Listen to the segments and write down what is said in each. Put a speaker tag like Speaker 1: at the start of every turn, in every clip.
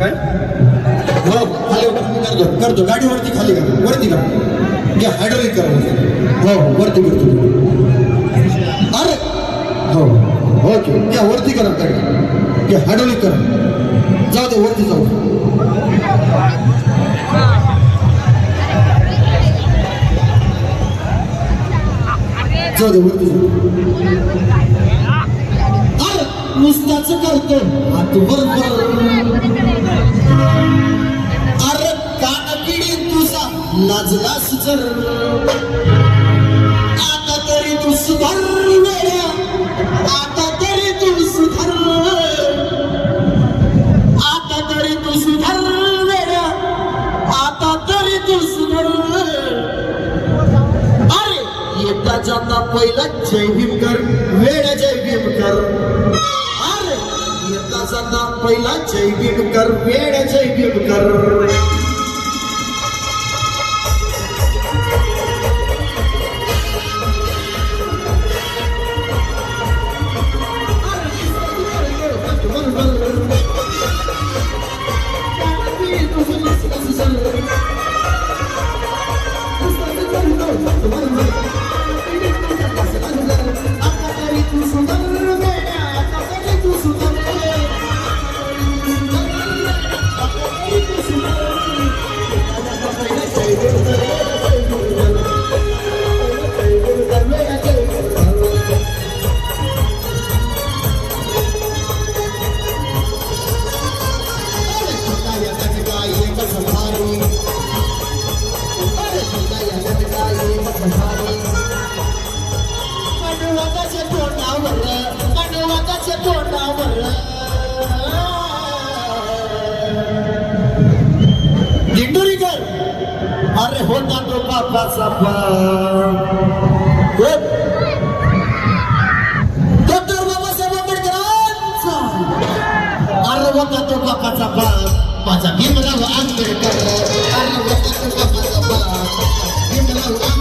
Speaker 1: काय? हो खाली करतो गाडी वरती खाली करा. वरती करा. घ्या हायड्रोलिक करा हो वरती करतो अरे! हो हो ओके घ्या वरती करा काय घ्या हायड्रोलिक करा. जाऊ दे वरती जाऊ जाऊ दे वरती जाऊ नुसताच करतो हात बरोबर अरे कानकिडी तुझा लाजलास जर. आता तरी तू आता तरी तू सुधर. आता तरी तू सुधार आता तरी तू अरे येता जाता पहिला जय भीम कर वेड्या जय भीम कर येता जाता पहिला जय भीम कर वेड्या जय भीम कर अरे होता तो बापाचा बाप डॉक्टर बाबासाहेब आंबेडकरांचा अरे होता तो बापाचा बाप माझा भीमराव आंबेडकर अरे होता तो बापाचा बाप भीमराव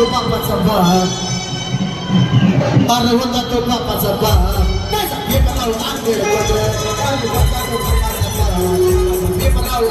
Speaker 1: तो बापाचा बाप अरे होता तो बापाचा बाप माझा भीमराव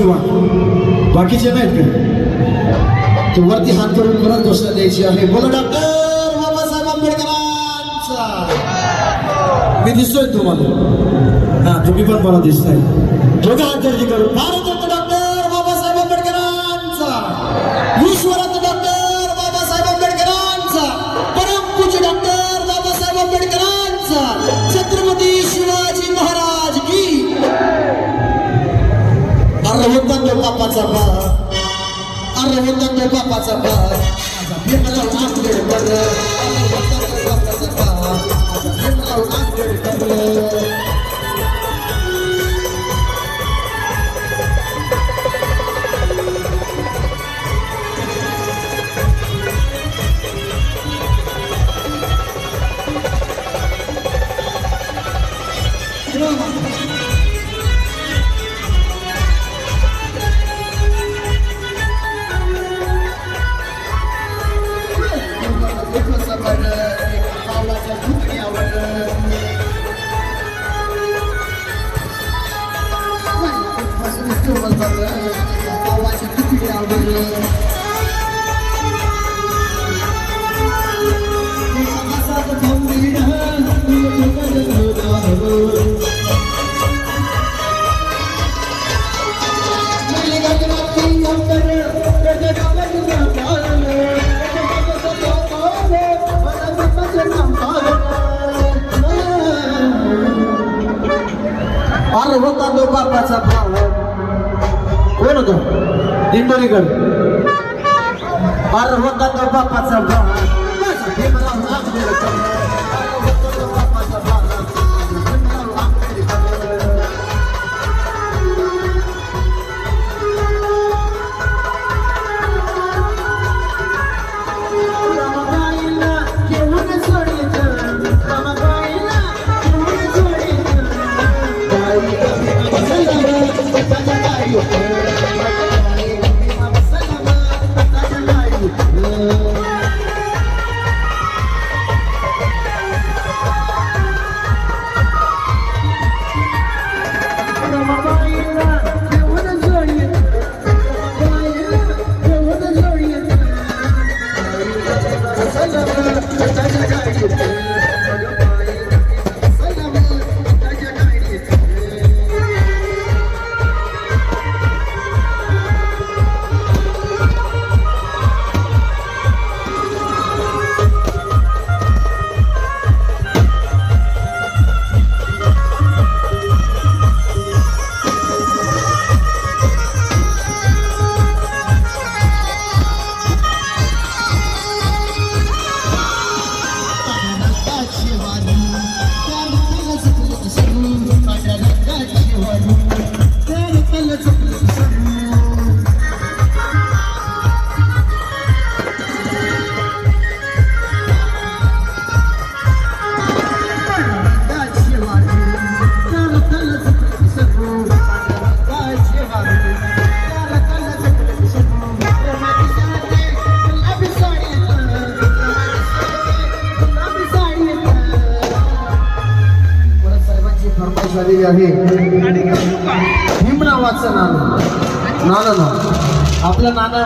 Speaker 1: आहे? वाट बाकीचे नाहीत का? तो वरती हात करून परत घोषणा द्यायची आहे. बोला डॉक्टर बाबासाहेब आंबेडकरांचा. मी दिसतोय तुम्हाला. हा तुम्ही पण मला दिसताय. दोघं हात गर्दी करून. भारत होता तो बापाचा बाप अरे होता तो बापाचा बाप माझा भीमराव आंबेडकर अरे होता तो बापाचा बाप माझा भीमराव आंबेडकर आवाज किती आवडलं अरे होता तो बापाचा भाव. कोण होता दिंडोरीकर अरे होता तो बापाचा बाप परत आलेली आहे. भीमरावाचं नाणं नाणं ना आपलं नाणं